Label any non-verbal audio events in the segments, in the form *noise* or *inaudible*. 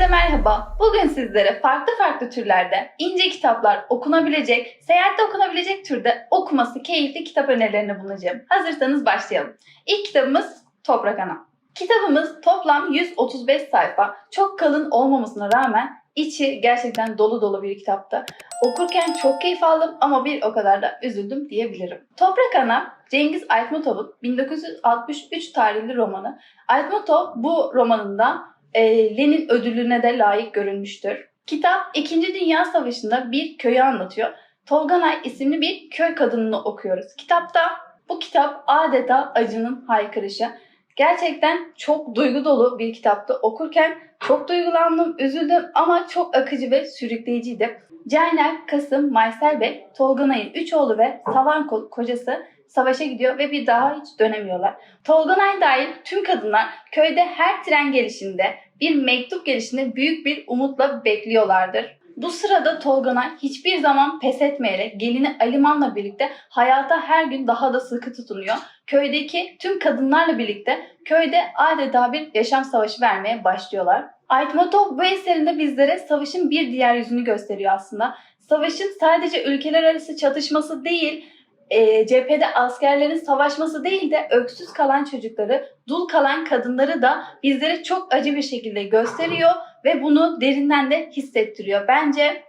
Herkese merhaba. Bugün sizlere farklı farklı türlerde ince kitaplar okunabilecek, seyahatte okunabilecek türde okuması keyifli kitap önerilerini bulunacağım. Hazırsanız başlayalım. İlk kitabımız Toprak Ana. Kitabımız toplam 135 sayfa. Çok kalın olmamasına rağmen içi gerçekten dolu dolu bir kitaptı. Okurken çok keyif aldım ama bir o kadar da üzüldüm diyebilirim. Toprak Ana, Cengiz Aytmatov'un 1963 tarihli romanı. Aytmatov bu romanında e, Lenin ödülüne de layık görülmüştür. Kitap 2. Dünya Savaşı'nda bir köyü anlatıyor. Tolganay isimli bir köy kadınını okuyoruz. Kitapta bu kitap adeta acının haykırışı. Gerçekten çok duygu dolu bir kitaptı. Okurken çok duygulandım, üzüldüm ama çok akıcı ve sürükleyiciydi. Caynel, Kasım, Maysel Bey, Tolganay'ın üç oğlu ve Savan ko- kocası savaşa gidiyor ve bir daha hiç dönemiyorlar. Tolganay dahil tüm kadınlar köyde her tren gelişinde, bir mektup gelişinde büyük bir umutla bekliyorlardır. Bu sırada Tolganay hiçbir zaman pes etmeyerek gelini Aliman'la birlikte hayata her gün daha da sıkı tutunuyor. Köydeki tüm kadınlarla birlikte köyde adeta bir yaşam savaşı vermeye başlıyorlar. Aytmatov bu eserinde bizlere savaşın bir diğer yüzünü gösteriyor aslında. Savaşın sadece ülkeler arası çatışması değil, e, cephede askerlerin savaşması değil de öksüz kalan çocukları, dul kalan kadınları da bizlere çok acı bir şekilde gösteriyor ve bunu derinden de hissettiriyor. Bence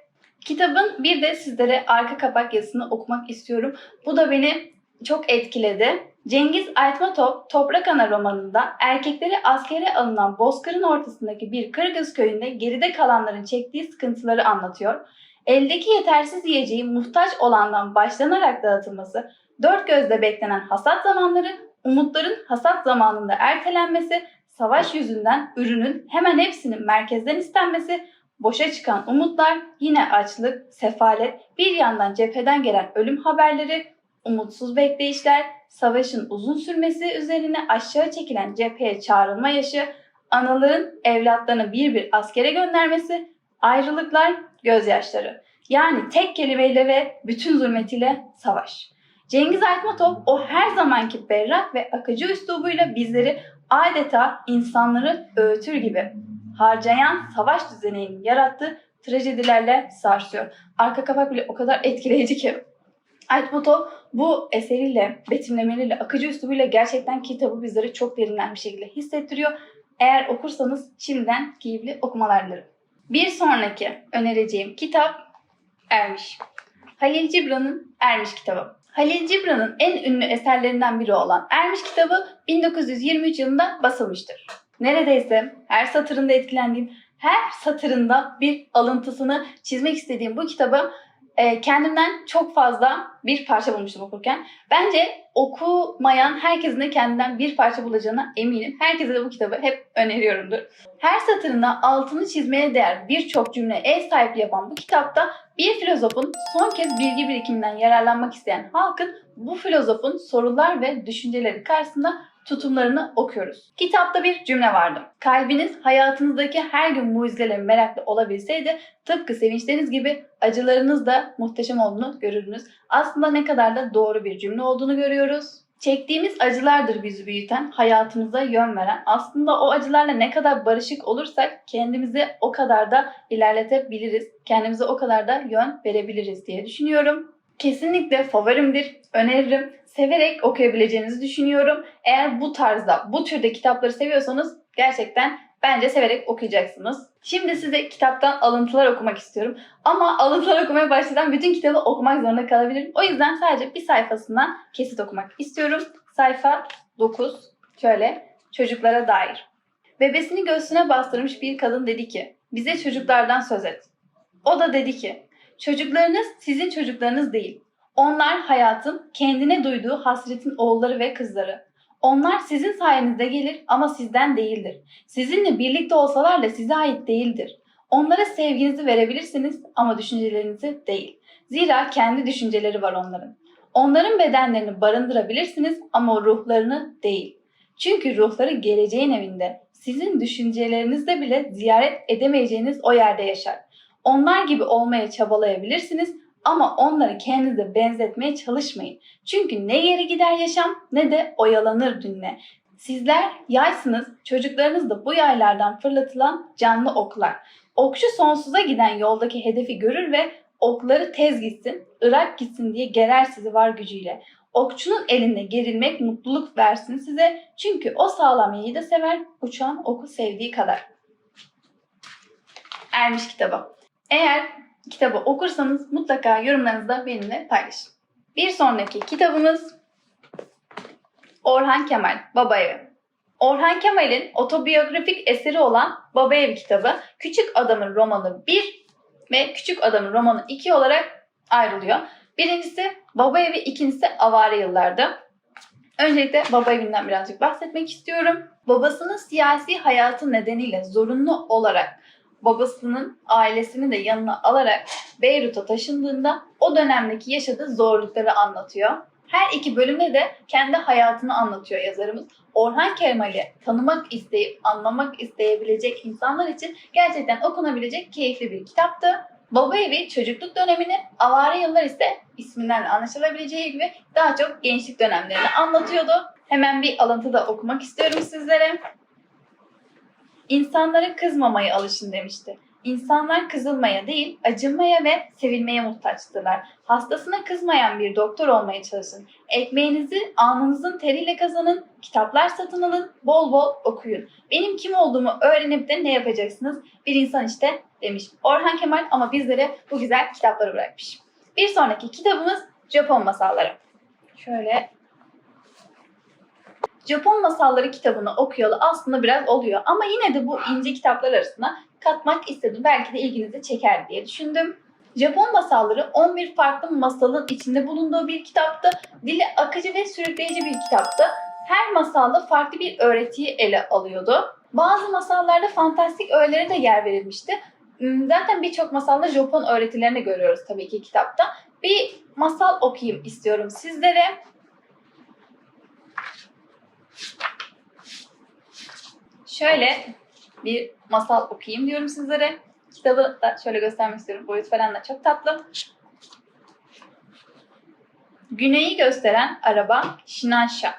kitabın bir de sizlere arka kapak yazısını okumak istiyorum. Bu da beni çok etkiledi. Cengiz Aytmatov Toprak Ana romanında erkekleri askere alınan Bozkır'ın ortasındaki bir Kırgız köyünde geride kalanların çektiği sıkıntıları anlatıyor. Eldeki yetersiz yiyeceği muhtaç olandan başlanarak dağıtılması, dört gözle beklenen hasat zamanları, umutların hasat zamanında ertelenmesi, savaş yüzünden ürünün hemen hepsinin merkezden istenmesi, boşa çıkan umutlar, yine açlık, sefalet, bir yandan cepheden gelen ölüm haberleri, umutsuz bekleyişler, savaşın uzun sürmesi üzerine aşağı çekilen cepheye çağrılma yaşı, anaların evlatlarını bir bir askere göndermesi, ayrılıklar, gözyaşları. Yani tek kelimeyle ve bütün zulmetiyle savaş. Cengiz Aytmatov o her zamanki berrak ve akıcı üslubuyla bizleri adeta insanları öğütür gibi harcayan savaş düzeninin yarattığı trajedilerle sarsıyor. Arka kapak bile o kadar etkileyici ki. Aytmatov bu eseriyle, betimlemeleriyle, akıcı üslubuyla gerçekten kitabı bizlere çok derinden bir şekilde hissettiriyor. Eğer okursanız şimdiden keyifli okumalar dilerim. Bir sonraki önereceğim kitap Ermiş. Halil Cibran'ın Ermiş kitabı. Halil Cibran'ın en ünlü eserlerinden biri olan Ermiş kitabı 1923 yılında basılmıştır. Neredeyse her satırında etkilendiğim, her satırında bir alıntısını çizmek istediğim bu kitabı e, kendimden çok fazla bir parça bulmuştum okurken. Bence okumayan herkesin de kendinden bir parça bulacağına eminim. Herkese de bu kitabı hep öneriyorumdur. Her satırında altını çizmeye değer birçok cümle ev sahipliği yapan bu kitapta bir filozofun son kez bilgi birikiminden yararlanmak isteyen halkın bu filozofun sorular ve düşünceleri karşısında tutumlarını okuyoruz. Kitapta bir cümle vardı. Kalbiniz hayatınızdaki her gün mucizelere meraklı olabilseydi tıpkı sevinçleriniz gibi acılarınız da muhteşem olduğunu görürdünüz. Aslında ne kadar da doğru bir cümle olduğunu görüyoruz. Çektiğimiz acılardır bizi büyüten, hayatımıza yön veren. Aslında o acılarla ne kadar barışık olursak kendimizi o kadar da ilerletebiliriz. Kendimize o kadar da yön verebiliriz diye düşünüyorum. Kesinlikle favorimdir, öneririm. Severek okuyabileceğinizi düşünüyorum. Eğer bu tarzda, bu türde kitapları seviyorsanız gerçekten bence severek okuyacaksınız. Şimdi size kitaptan alıntılar okumak istiyorum. Ama alıntılar okumaya başladan bütün kitabı okumak zorunda kalabilirim. O yüzden sadece bir sayfasından kesit okumak istiyorum. Sayfa 9. Şöyle çocuklara dair. Bebesini göğsüne bastırmış bir kadın dedi ki bize çocuklardan söz et. O da dedi ki çocuklarınız sizin çocuklarınız değil. Onlar hayatın kendine duyduğu hasretin oğulları ve kızları. Onlar sizin sayenizde gelir ama sizden değildir. Sizinle birlikte olsalar da size ait değildir. Onlara sevginizi verebilirsiniz ama düşüncelerinizi değil. Zira kendi düşünceleri var onların. Onların bedenlerini barındırabilirsiniz ama ruhlarını değil. Çünkü ruhları geleceğin evinde. Sizin düşüncelerinizde bile ziyaret edemeyeceğiniz o yerde yaşar. Onlar gibi olmaya çabalayabilirsiniz ama onları kendinize benzetmeye çalışmayın. Çünkü ne geri gider yaşam ne de oyalanır dünle. Sizler yaysınız, çocuklarınız da bu yaylardan fırlatılan canlı oklar. Okçu sonsuza giden yoldaki hedefi görür ve okları tez gitsin, ırak gitsin diye gerer sizi var gücüyle. Okçunun elinde gerilmek mutluluk versin size. Çünkü o sağlam yayı da sever, uçan oku sevdiği kadar. Ermiş kitabı. Eğer kitabı okursanız mutlaka yorumlarınızda benimle paylaşın. Bir sonraki kitabımız Orhan Kemal, Baba Evi. Orhan Kemal'in otobiyografik eseri olan Baba Evi kitabı Küçük Adamın romanı 1 ve Küçük Adamın romanı 2 olarak ayrılıyor. Birincisi Baba Evi, ikincisi Avare Yıllar'dı. Öncelikle Baba Evi'nden birazcık bahsetmek istiyorum. Babasının siyasi hayatı nedeniyle zorunlu olarak babasının ailesini de yanına alarak Beyrut'a taşındığında o dönemdeki yaşadığı zorlukları anlatıyor. Her iki bölümde de kendi hayatını anlatıyor yazarımız. Orhan Kemal'i tanımak isteyip anlamak isteyebilecek insanlar için gerçekten okunabilecek keyifli bir kitaptı. Baba Evi çocukluk dönemini, Avare Yıllar ise isminden de anlaşılabileceği gibi daha çok gençlik dönemlerini anlatıyordu. Hemen bir alıntı da okumak istiyorum sizlere. İnsanlara kızmamaya alışın demişti. İnsanlar kızılmaya değil, acınmaya ve sevilmeye muhtaçtırlar. Hastasına kızmayan bir doktor olmaya çalışın. Ekmeğinizi alnınızın teriyle kazanın, kitaplar satın alın, bol bol okuyun. Benim kim olduğumu öğrenip de ne yapacaksınız? Bir insan işte demiş. Orhan Kemal ama bizlere bu güzel kitapları bırakmış. Bir sonraki kitabımız Japon masalları. Şöyle Japon masalları kitabını okuyalı aslında biraz oluyor. Ama yine de bu ince kitaplar arasına katmak istedim. Belki de ilginizi çeker diye düşündüm. Japon masalları 11 farklı masalın içinde bulunduğu bir kitaptı. Dili akıcı ve sürükleyici bir kitaptı. Her masalda farklı bir öğretiyi ele alıyordu. Bazı masallarda fantastik öğelere de yer verilmişti. Hmm, Zaten birçok masalda Japon öğretilerini görüyoruz tabii ki kitapta. Bir masal okuyayım istiyorum sizlere. Şöyle bir masal okuyayım diyorum sizlere. Kitabı da şöyle göstermek istiyorum. Boyut falan da çok tatlı. Güneyi gösteren araba Shinansha.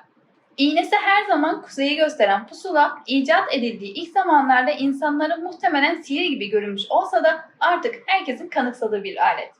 İğnesi her zaman kuzeyi gösteren pusula icat edildiği ilk zamanlarda insanlara muhtemelen sihir gibi görünmüş olsa da artık herkesin kanıksadığı bir alet.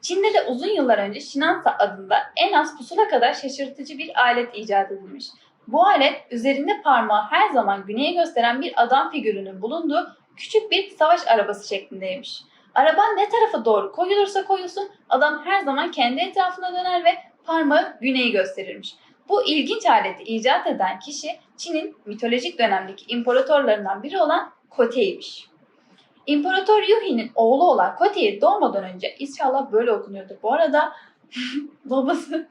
Çin'de de uzun yıllar önce Shinansa adında en az pusula kadar şaşırtıcı bir alet icat edilmiş. Bu alet üzerinde parmağı her zaman güneye gösteren bir adam figürünün bulunduğu küçük bir savaş arabası şeklindeymiş. Araba ne tarafa doğru koyulursa koyulsun adam her zaman kendi etrafına döner ve parmağı güneyi gösterirmiş. Bu ilginç aleti icat eden kişi Çin'in mitolojik dönemdeki imparatorlarından biri olan Kotei'ymiş. İmparator Yuhi'nin oğlu olan Kotei doğmadan önce inşallah böyle okunuyordu. Bu arada *laughs* babası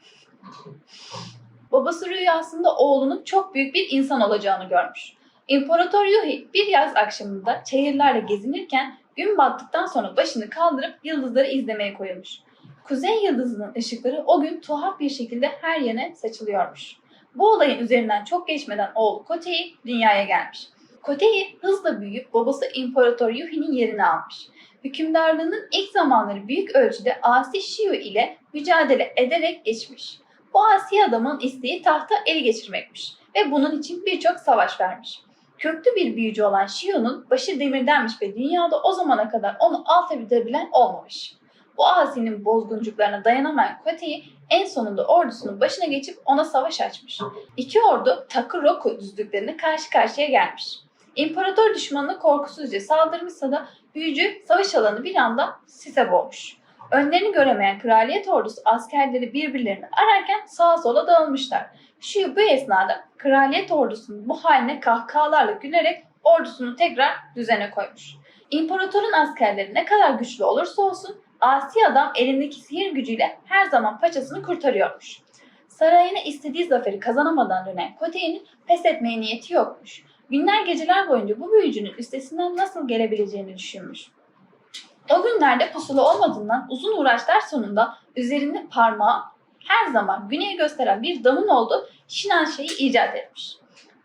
babası rüyasında oğlunun çok büyük bir insan olacağını görmüş. İmparator Yuhi bir yaz akşamında çayırlarla gezinirken gün battıktan sonra başını kaldırıp yıldızları izlemeye koyulmuş. Kuzey yıldızının ışıkları o gün tuhaf bir şekilde her yöne saçılıyormuş. Bu olayın üzerinden çok geçmeden oğlu Kotei dünyaya gelmiş. Kotei hızla büyüyüp babası İmparator Yuhi'nin yerini almış. Hükümdarlığının ilk zamanları büyük ölçüde Asi Shio ile mücadele ederek geçmiş. Bu asi adamın isteği tahta ele geçirmekmiş ve bunun için birçok savaş vermiş. Köklü bir büyücü olan Shio'nun başı demirdenmiş ve dünyada o zamana kadar onu alt edebilen olmamış. Bu asinin bozguncuklarına dayanamayan Kotei en sonunda ordusunun başına geçip ona savaş açmış. İki ordu Takuroku düzlüklerine karşı karşıya gelmiş. İmparator düşmanına korkusuzca saldırmışsa da büyücü savaş alanı bir anda sise boğmuş. Önlerini göremeyen kraliyet ordusu askerleri birbirlerini ararken sağa sola dağılmışlar. Şu bu esnada kraliyet ordusunun bu haline kahkahalarla gülerek ordusunu tekrar düzene koymuş. İmparatorun askerleri ne kadar güçlü olursa olsun asi adam elindeki sihir gücüyle her zaman paçasını kurtarıyormuş. Sarayına istediği zaferi kazanamadan dönen Kotei'nin pes etmeye niyeti yokmuş. Günler geceler boyunca bu büyücünün üstesinden nasıl gelebileceğini düşünmüş. O günlerde pusula olmadığından uzun uğraşlar sonunda üzerinde parmağı her zaman güneye gösteren bir damın olduğu Şinanşe'yi icat etmiş.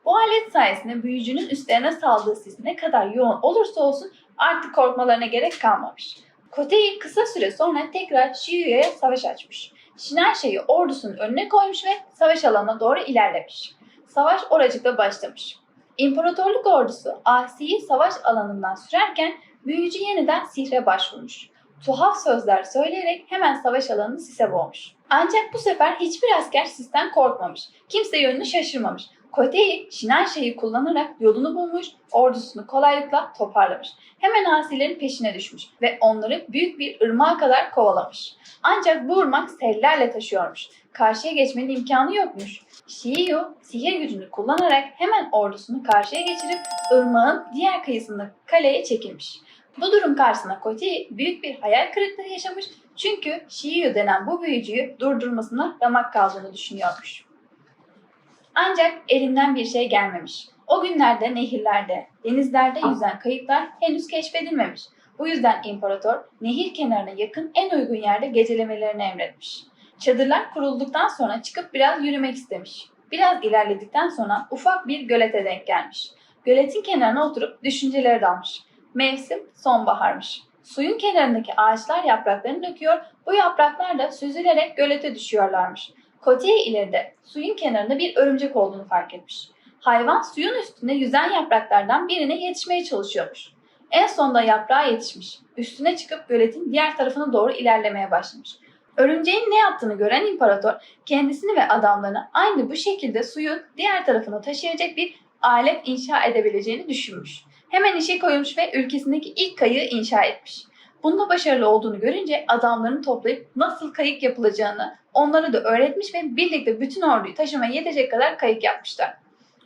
Bu alet sayesinde büyücünün üstlerine saldığı sis ne kadar yoğun olursa olsun artık korkmalarına gerek kalmamış. Kotei kısa süre sonra tekrar Shiyu'ya savaş açmış. Şinanşe'yi ordusunun önüne koymuş ve savaş alanına doğru ilerlemiş. Savaş oracıkta başlamış. İmparatorluk ordusu Asi'yi savaş alanından sürerken büyücü yeniden sihre başvurmuş. Tuhaf sözler söyleyerek hemen savaş alanını sise boğmuş. Ancak bu sefer hiçbir asker sisten korkmamış. Kimse yönünü şaşırmamış. Kotei Şinanşe'yi kullanarak yolunu bulmuş, ordusunu kolaylıkla toparlamış. Hemen asilerin peşine düşmüş ve onları büyük bir ırmağa kadar kovalamış. Ancak bu ırmak sellerle taşıyormuş. Karşıya geçmenin imkanı yokmuş. Shiyu sihir gücünü kullanarak hemen ordusunu karşıya geçirip ırmağın diğer kıyısında kaleye çekilmiş. Bu durum karşısında Kotei büyük bir hayal kırıklığı yaşamış çünkü Shiyu denen bu büyücüyü durdurmasına ramak kaldığını düşünüyormuş. Ancak elinden bir şey gelmemiş. O günlerde nehirlerde, denizlerde yüzen kayıklar henüz keşfedilmemiş. Bu yüzden imparator nehir kenarına yakın en uygun yerde gecelemelerini emretmiş. Çadırlar kurulduktan sonra çıkıp biraz yürümek istemiş. Biraz ilerledikten sonra ufak bir gölete denk gelmiş. Göletin kenarına oturup düşüncelere dalmış. Mevsim sonbaharmış. Suyun kenarındaki ağaçlar yapraklarını döküyor, bu yapraklar da süzülerek gölete düşüyorlarmış. Koteye ileride suyun kenarında bir örümcek olduğunu fark etmiş. Hayvan suyun üstünde yüzen yapraklardan birine yetişmeye çalışıyormuş. En sonunda yaprağa yetişmiş. Üstüne çıkıp göletin diğer tarafına doğru ilerlemeye başlamış. Örümceğin ne yaptığını gören imparator kendisini ve adamlarını aynı bu şekilde suyun diğer tarafına taşıyacak bir alet inşa edebileceğini düşünmüş. Hemen işe koyulmuş ve ülkesindeki ilk kayığı inşa etmiş. Bunda başarılı olduğunu görünce adamlarını toplayıp nasıl kayık yapılacağını onlara da öğretmiş ve birlikte bütün orduyu taşımaya yetecek kadar kayık yapmışlar.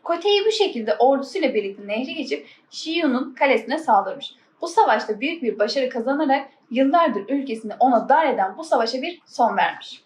Kotei bu şekilde ordusuyla birlikte nehri geçip Shiyu'nun kalesine saldırmış. Bu savaşta büyük bir başarı kazanarak yıllardır ülkesini ona dar eden bu savaşa bir son vermiş.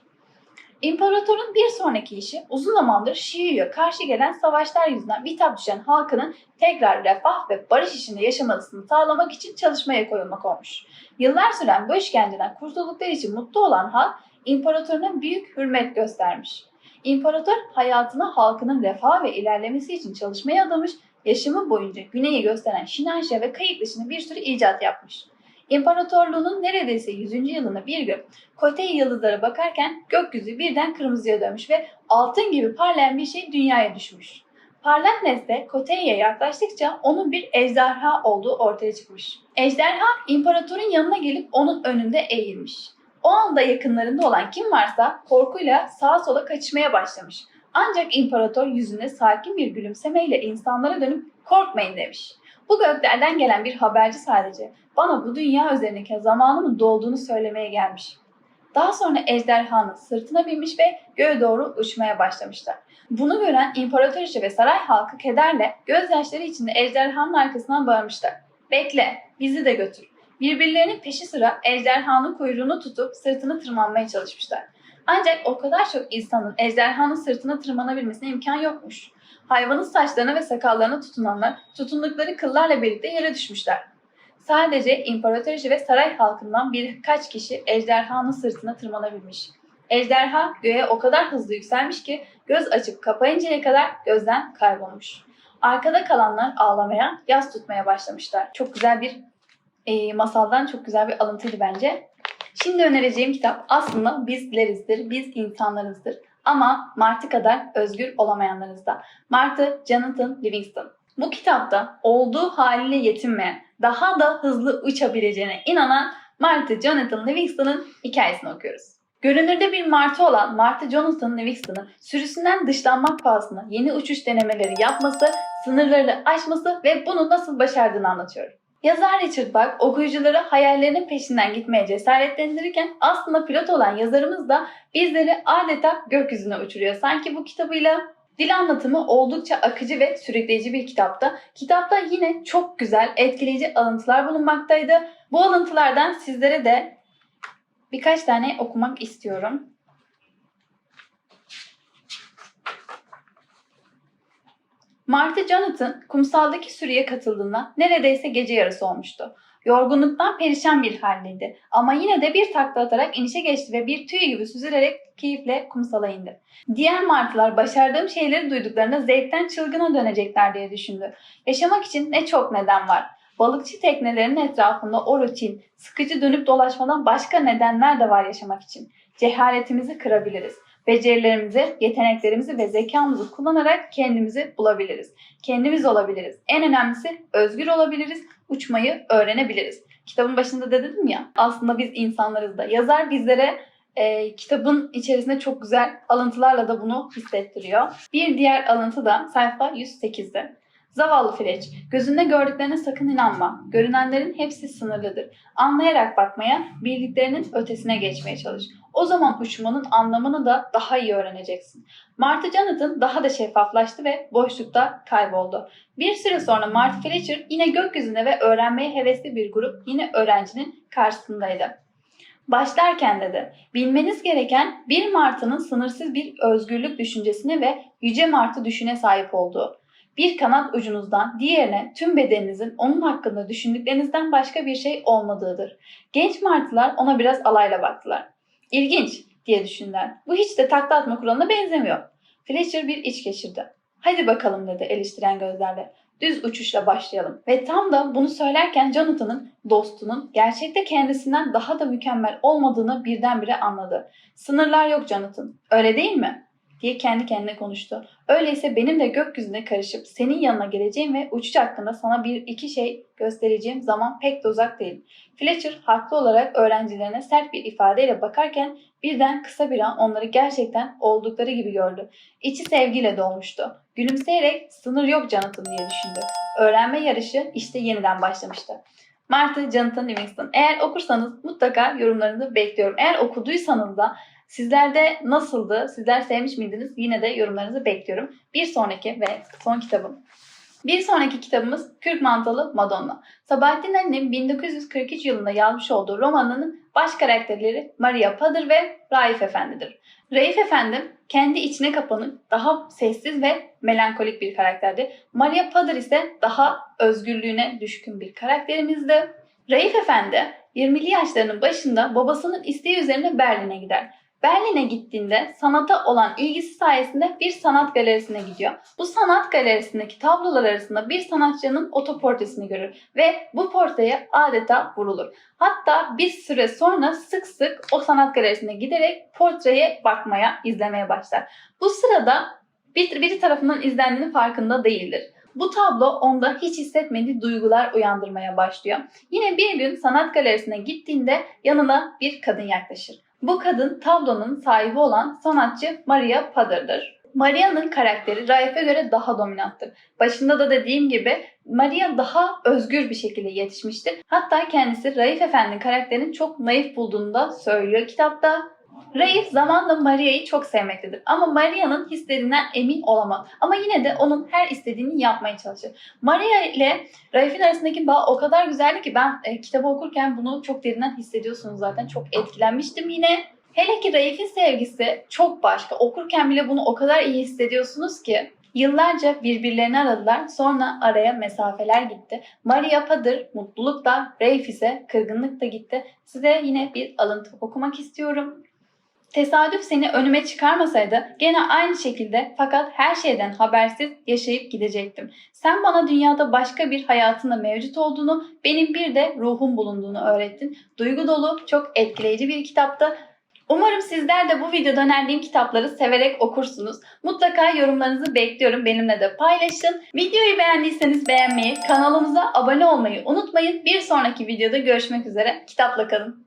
İmparatorun bir sonraki işi uzun zamandır Şii'ye karşı gelen savaşlar yüzünden bitap düşen halkının tekrar refah ve barış içinde yaşamasını sağlamak için çalışmaya koyulmak olmuş. Yıllar süren bu işkenceden kurtuldukları için mutlu olan halk imparatoruna büyük hürmet göstermiş. İmparator hayatını halkının refah ve ilerlemesi için çalışmaya adamış, yaşamı boyunca güneyi gösteren Şinanşe ve kayık dışında bir sürü icat yapmış. İmparatorluğunun neredeyse 100. yılına bir gün Kotei yıldızlara bakarken gökyüzü birden kırmızıya dönmüş ve altın gibi parlayan bir şey dünyaya düşmüş. Parlak nesne Kotei'ye yaklaştıkça onun bir ejderha olduğu ortaya çıkmış. Ejderha imparatorun yanına gelip onun önünde eğilmiş. O anda yakınlarında olan kim varsa korkuyla sağa sola kaçmaya başlamış. Ancak imparator yüzüne sakin bir gülümsemeyle insanlara dönüp korkmayın demiş. Bu göklerden gelen bir haberci sadece bana bu dünya üzerindeki zamanımın dolduğunu söylemeye gelmiş. Daha sonra ejderhanın sırtına binmiş ve göğe doğru uçmaya başlamışlar. Bunu gören imparatoriçe ve saray halkı kederle gözyaşları içinde ejderhanın arkasından bağırmışlar. Bekle, bizi de götür. Birbirlerinin peşi sıra ejderhanın kuyruğunu tutup sırtını tırmanmaya çalışmışlar. Ancak o kadar çok insanın ejderhanın sırtına tırmanabilmesine imkan yokmuş. Hayvanın saçlarına ve sakallarına tutunanlar tutundukları kıllarla birlikte yere düşmüşler. Sadece imparatoriçe ve saray halkından birkaç kişi ejderhanın sırtına tırmanabilmiş. Ejderha göğe o kadar hızlı yükselmiş ki göz açıp kapayıncaya kadar gözden kaybolmuş. Arkada kalanlar ağlamaya, yas tutmaya başlamışlar. Çok güzel bir e, masaldan çok güzel bir alıntıydı bence. Şimdi önereceğim kitap aslında bizlerizdir, biz insanlarızdır. Ama Martı kadar özgür olamayanlarız da. Martı Jonathan Livingston. Bu kitapta olduğu haliyle yetinmeyen, daha da hızlı uçabileceğine inanan Martı Jonathan Livingston'ın hikayesini okuyoruz. Görünürde bir martı olan Martı Jonathan Livingston'ın sürüsünden dışlanmak pahasına yeni uçuş denemeleri yapması, sınırları aşması ve bunu nasıl başardığını anlatıyor. Yazar Richard Bach okuyucuları hayallerinin peşinden gitmeye cesaretlendirirken aslında pilot olan yazarımız da bizleri adeta gökyüzüne uçuruyor. Sanki bu kitabıyla Dil anlatımı oldukça akıcı ve sürükleyici bir kitapta. Kitapta yine çok güzel, etkileyici alıntılar bulunmaktaydı. Bu alıntılardan sizlere de birkaç tane okumak istiyorum. Martı Jonathan kumsaldaki sürüye katıldığında neredeyse gece yarısı olmuştu. Yorgunluktan perişan bir haldeydi ama yine de bir takla atarak inişe geçti ve bir tüy gibi süzülerek keyifle kumsala indi. Diğer martılar başardığım şeyleri duyduklarında zevkten çılgına dönecekler diye düşündü. Yaşamak için ne çok neden var. Balıkçı teknelerinin etrafında o rutin, sıkıcı dönüp dolaşmadan başka nedenler de var yaşamak için. Cehaletimizi kırabiliriz. Becerilerimizi, yeteneklerimizi ve zekamızı kullanarak kendimizi bulabiliriz. Kendimiz olabiliriz. En önemlisi özgür olabiliriz. Uçmayı öğrenebiliriz. Kitabın başında da dedim ya aslında biz insanlarız da. Yazar bizlere e, kitabın içerisinde çok güzel alıntılarla da bunu hissettiriyor. Bir diğer alıntı da sayfa 108'de. Zavallı Freç, gözünde gördüklerine sakın inanma. Görünenlerin hepsi sınırlıdır. Anlayarak bakmaya, bildiklerinin ötesine geçmeye çalış. O zaman uçmanın anlamını da daha iyi öğreneceksin. Marty Jonathan daha da şeffaflaştı ve boşlukta kayboldu. Bir süre sonra Marty Fletcher yine gökyüzünde ve öğrenmeye hevesli bir grup yine öğrencinin karşısındaydı. Başlarken dedi, bilmeniz gereken bir martının sınırsız bir özgürlük düşüncesine ve yüce martı düşüne sahip olduğu. Bir kanat ucunuzdan diğerine tüm bedeninizin onun hakkında düşündüklerinizden başka bir şey olmadığıdır. Genç martılar ona biraz alayla baktılar. İlginç diye düşündüler. Bu hiç de takla atma kuralına benzemiyor. Fletcher bir iç geçirdi. Hadi bakalım dedi eleştiren gözlerle. Düz uçuşla başlayalım. Ve tam da bunu söylerken Jonathan'ın dostunun gerçekte kendisinden daha da mükemmel olmadığını birdenbire anladı. Sınırlar yok Jonathan. Öyle değil mi? Diye kendi kendine konuştu. Öyleyse benim de gökyüzüne karışıp senin yanına geleceğim ve uçuş hakkında sana bir iki şey göstereceğim zaman pek de uzak değil. Fletcher haklı olarak öğrencilerine sert bir ifadeyle bakarken birden kısa bir an onları gerçekten oldukları gibi gördü. İçi sevgiyle dolmuştu. Gülümseyerek sınır yok Jonathan diye düşündü. Öğrenme yarışı işte yeniden başlamıştı. Martha Jonathan Livingston. Eğer okursanız mutlaka yorumlarınızı bekliyorum. Eğer okuduysanız da Sizlerde nasıldı? Sizler sevmiş miydiniz? Yine de yorumlarınızı bekliyorum. Bir sonraki ve son kitabım. Bir sonraki kitabımız Kürk Mantalı Madonna. Sabahattin Ali'nin 1943 yılında yazmış olduğu romanının baş karakterleri Maria Padır ve Raif Efendi'dir. Raif Efendi kendi içine kapanık, daha sessiz ve melankolik bir karakterdi. Maria Padır ise daha özgürlüğüne düşkün bir karakterimizdi. Raif Efendi 20'li yaşlarının başında babasının isteği üzerine Berlin'e gider. Berlin'e gittiğinde sanata olan ilgisi sayesinde bir sanat galerisine gidiyor. Bu sanat galerisindeki tablolar arasında bir sanatçının otoportresini görür ve bu portreye adeta vurulur. Hatta bir süre sonra sık sık o sanat galerisine giderek portreye bakmaya, izlemeye başlar. Bu sırada bir, biri tarafından izlendiğinin farkında değildir. Bu tablo onda hiç hissetmediği duygular uyandırmaya başlıyor. Yine bir gün sanat galerisine gittiğinde yanına bir kadın yaklaşır. Bu kadın tablonun sahibi olan sanatçı Maria Padır'dır. Maria'nın karakteri Raif'e göre daha dominanttır. Başında da dediğim gibi Maria daha özgür bir şekilde yetişmiştir. Hatta kendisi Raif Efendi'nin karakterini çok naif bulduğunu da söylüyor kitapta. Raif zamanla Maria'yı çok sevmektedir. Ama Maria'nın hislerinden emin olamaz. Ama yine de onun her istediğini yapmaya çalışır. Maria ile Raif'in arasındaki bağ o kadar güzeldi ki ben e, kitabı okurken bunu çok derinden hissediyorsunuz zaten. Çok etkilenmiştim yine. Hele ki Raif'in sevgisi çok başka. Okurken bile bunu o kadar iyi hissediyorsunuz ki. Yıllarca birbirlerini aradılar. Sonra araya mesafeler gitti. Maria Padır mutlulukla, Raif ise kırgınlık da gitti. Size yine bir alıntı okumak istiyorum. Tesadüf seni önüme çıkarmasaydı gene aynı şekilde fakat her şeyden habersiz yaşayıp gidecektim. Sen bana dünyada başka bir hayatında mevcut olduğunu, benim bir de ruhum bulunduğunu öğrettin. Duygu dolu, çok etkileyici bir kitaptı. Umarım sizler de bu videoda önerdiğim kitapları severek okursunuz. Mutlaka yorumlarınızı bekliyorum. Benimle de paylaşın. Videoyu beğendiyseniz beğenmeyi, kanalımıza abone olmayı unutmayın. Bir sonraki videoda görüşmek üzere. Kitapla kalın.